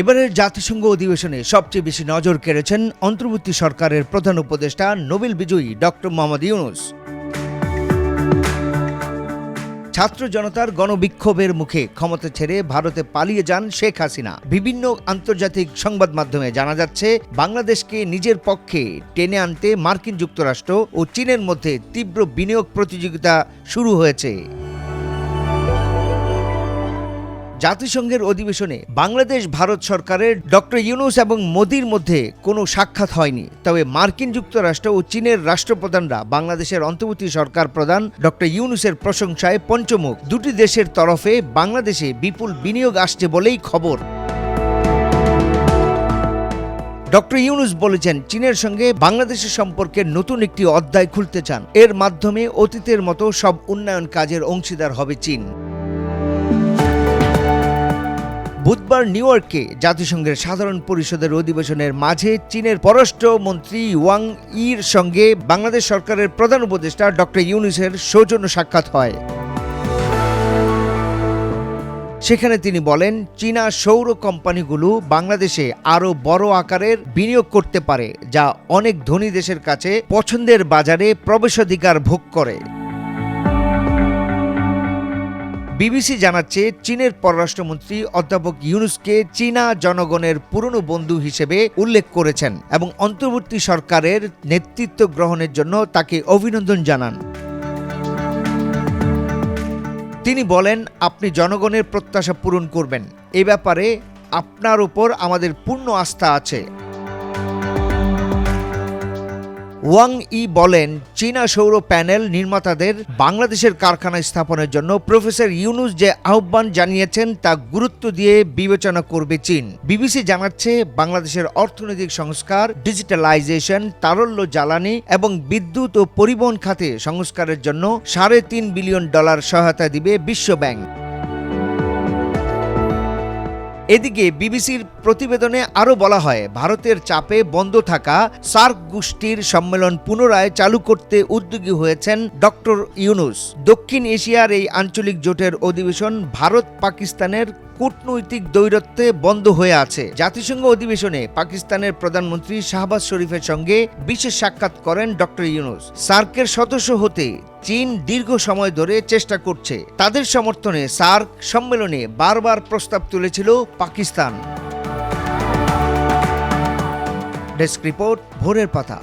এবারের জাতিসংঘ অধিবেশনে সবচেয়ে বেশি নজর কেড়েছেন অন্তর্বর্তী সরকারের প্রধান উপদেষ্টা নোবেল বিজয়ী ডক্টর মোহাম্মদ ইউনুস। ছাত্র জনতার গণবিক্ষোভের মুখে ক্ষমতা ছেড়ে ভারতে পালিয়ে যান শেখ হাসিনা। বিভিন্ন আন্তর্জাতিক সংবাদ মাধ্যমে জানা যাচ্ছে, বাংলাদেশকে নিজের পক্ষে টেনে আনতে মার্কিন যুক্তরাষ্ট্র ও চীনের মধ্যে তীব্র বিনিয়োগ প্রতিযোগিতা শুরু হয়েছে। জাতিসংঘের অধিবেশনে বাংলাদেশ, ভারত সরকারের ডক্টর ইউনুস এবং মোদির মধ্যে কোনো সাক্ষাৎ হয়নি। তবে মার্কিন যুক্তরাষ্ট্র ও চীনের রাষ্ট্রপ্রধানরা বাংলাদেশের অন্তর্বর্তী সরকার প্রধান ডক্টর ইউনুসের প্রশংসায় পঞ্চমুখ। দুটি দেশের তরফে বাংলাদেশে বিপুল বিনিয়োগ আসছে বলেই খবর। ডক্টর ইউনুস বলেছেন, চীনের সঙ্গে বাংলাদেশের সম্পর্কে নতুন একটি অধ্যায় খুলতে চান। এর মাধ্যমে অতীতের মতো সব উন্নয়ন কাজের অংশীদার হবে চীন। বুধবার নিউ ইয়র্কে জাতিসংঘের সাধারণ পরিষদের অধিবেশনের মাঝে চীনের পররাষ্ট্রমন্ত্রী ওয়াং ইর সঙ্গে বাংলাদেশ সরকারের প্রধান উপদেষ্টা ডক্টর ইউনুসের সৌজন্য সাক্ষাৎ হয়। সেখানে তিনি বলেন, চীনা সৌর কোম্পানিগুলো বাংলাদেশে আরও বড় আকারের বিনিয়োগ করতে পারে, যা অনেক ধনী দেশের কাছে পছন্দের বাজারে প্রবেশাধিকার ভোগ করে। বিবিসি জানাচ্ছে চীনের পররাষ্ট্রমন্ত্রী অধ্যাপক ইউনুসকে চীনা জনগণের পুরনো বন্ধু হিসেবে উল্লেখ করেছেন এবং অন্তর্বর্তী সরকারের নেতৃত্ব গ্রহণের জন্য তাকে অভিনন্দন জানান। তিনি বলেন, আপনি জনগণের প্রত্যাশা পূরণ করবেন। এ ব্যাপারে আপনার উপর আমাদের পূর্ণ আস্থা আছে। ওয়াং ই বলেন, চীনা সৌর প্যানেল নির্মাতাদের বাংলাদেশের কারখানা স্থাপনের জন্য প্রফেসর ইউনুস যে আহ্বান জানিয়েছেন তা গুরুত্ব দিয়ে বিবেচনা করবে চীন। বিবিসি জানাচ্ছে, বাংলাদেশের অর্থনৈতিক সংস্কার, ডিজিটালাইজেশন, তারল্য জ্বালানি এবং বিদ্যুৎ ও পরিবহন খাতে সংস্কারের জন্য সাড়ে তিন বিলিয়ন ডলার সহায়তা দিবে বিশ্ব ব্যাংক। এদিকে বিবিসির প্রতিবেদনে আরও বলা হয়, ভারতের চাপে বন্ধ থাকা সার্ক গোষ্ঠীর সম্মেলন পুনরায় চালু করতে উদ্যোগী হয়েছেন ডক্টর ইউনুস। দক্ষিণ এশিয়ার এই আঞ্চলিক জোটের অধিবেশন ভারত পাকিস্তানের কূটনৈতিক দৈরত্বে বন্ধ হয়ে আছে। জাতিসংঘ অধিবেশনে পাকিস্তানের প্রধানমন্ত্রী শাহবাজ শরীফের সঙ্গে বিশেষ সাক্ষাৎ করেন ডক্টর ইউনুস। সার্কের সদস্য হতে চীন দীর্ঘ সময় ধরে চেষ্টা করছে। তাদের সমর্থনে সার্ক সম্মেলনে বারবার প্রস্তাব তুলেছিল পাকিস্তান। ডেস্ক রিপোর্ট ভোরের পাতা।